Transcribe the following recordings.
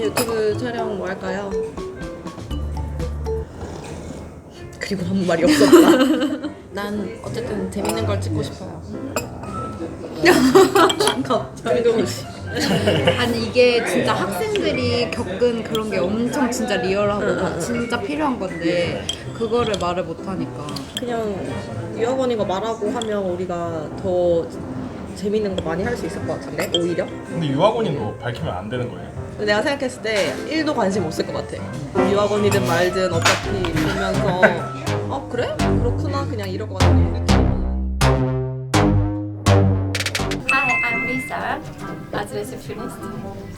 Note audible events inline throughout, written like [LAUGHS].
이제 유튜브 촬영 뭐 할까요? 그리고 아무 말이 없었다. [LAUGHS] 난 어쨌든 재밌는 걸 찍고 싶어요. 갑자기 아니 이게 진짜 학생들이 겪은 그런 게 엄청 진짜 리얼하고 진짜 필요한 건데 그거를 말을 못 하니까 그냥 유학원인 거 말하고 하면 우리가 더 재밌는 거 많이 할 수 있을 것 같은데 오히려 근데 유학원인 거 밝히면 안 되는 거예요. 내가 생각했을 때 1도 관심 없을 것 같아 유학원이든 말든 어차피 보면서 어 그래? 그렇구나 그냥 이럴 것 같아 Hi, I'm Lisa, as receptionist.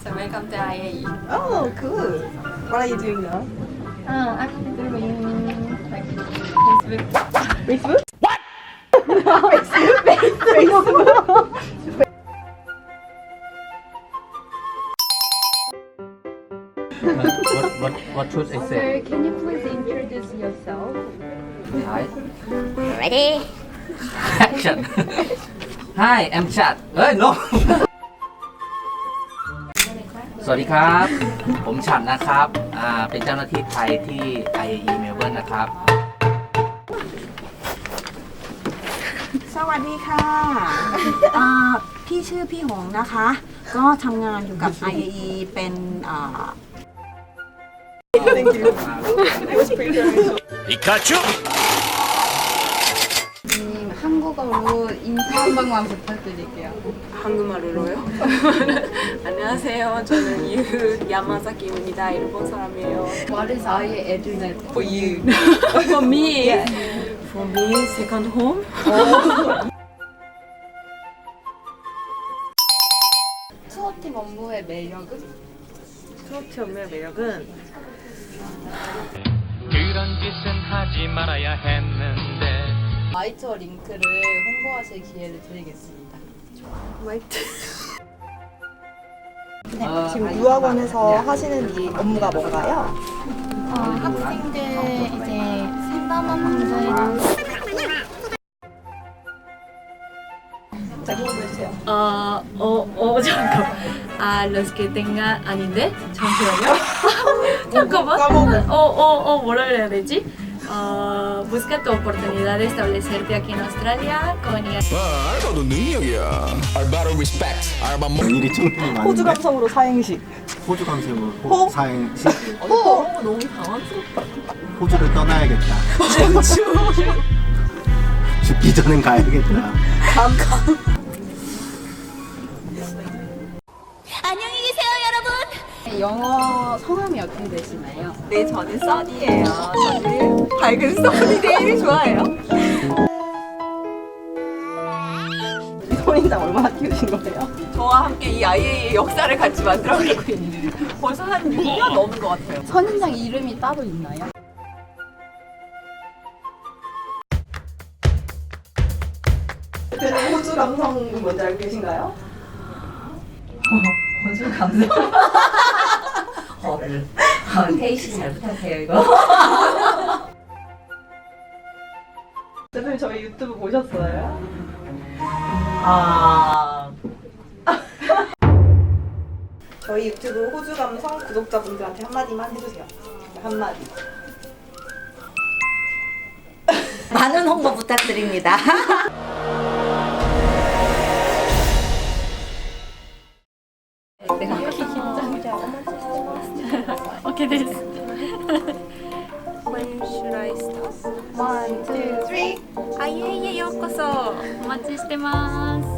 So welcome to IAE. Oh cool What are you doing now? Uh, I'm doing like Facebook. Facebook? Can you please introduce yourself? Hi. Ready? Action. Hi, I'm Chad. เอ้ย no สวัสดีครับ ผมฉัดนะครับ อ่า เป็นเจ้าหน้าที่ไทยที่ IAE Melbourne นะครับ สวัสดีค่ะอ่าพี่ชื่อพี่หงนะคะ ก็ทำงานอยู่กับ IAE เป็นอ่า 님 한국어로 인사 한 번만 부탁드릴게요 한국말로요? [LAUGHS] 안녕하세요. 저는 이후 야마자키입니다. 일본 사람이에요. 말해서 아예 애들 낼 For you [LAUGHS] For me, for me, second home. [LAUGHS] 투어팀 업무의 매력은? 트로트 연매의 매력은 하지 말아야 했는데 마이투어 링크를 홍보하실 기회를 드리겠습니다 어, 지금 유학원에서 하시는 이 업무가 뭔가요? 어, 학생들 이제 상담원 분들도 어, 어, 어, 잠깐. 아, los que tengan 아닌데? 잠시만요. [LAUGHS] 잠깐만. 어, 어, 어, 뭐라 그래야 되지? 어, busca tu oportunidad de establecerte aquí en Australia con 알바도 능력이야. 알바로 respect. 알바 뭐. 일이 충분히 많은데 호주 감성으로 사행시. 호주 감성으로 호? 호 사행시 호! 너무 당황스럽다 호주를 떠나야겠다 죽기 전엔 가야겠다 영어 성함이 어떻게 되시나요? 네, 저는 써니예요. 저는 밝은 써니 데이를 좋아해요. 손인장 얼마나 키우신 거예요? 저와 함께 이 아이의 역사를 같이 만들어가고 있는 벌써 한 6년 넘은 것 같아요. 선인장 이름이 따로 있나요? 호주 감성이 뭔지 알고 계신가요? 헐. 태희 씨잘 부탁해요, 이거. [LAUGHS] 대표님 저희 유튜브 보셨어요? 아, [LAUGHS] 저희 유튜브 호주 감성 구독자분들한테 한마디만 해주세요. 한마디. [LAUGHS] 많은 홍보 부탁드립니다. [LAUGHS] 오케이 됐어. When should I start? One, two, three. あいえいえようこそ。お待ちしてます。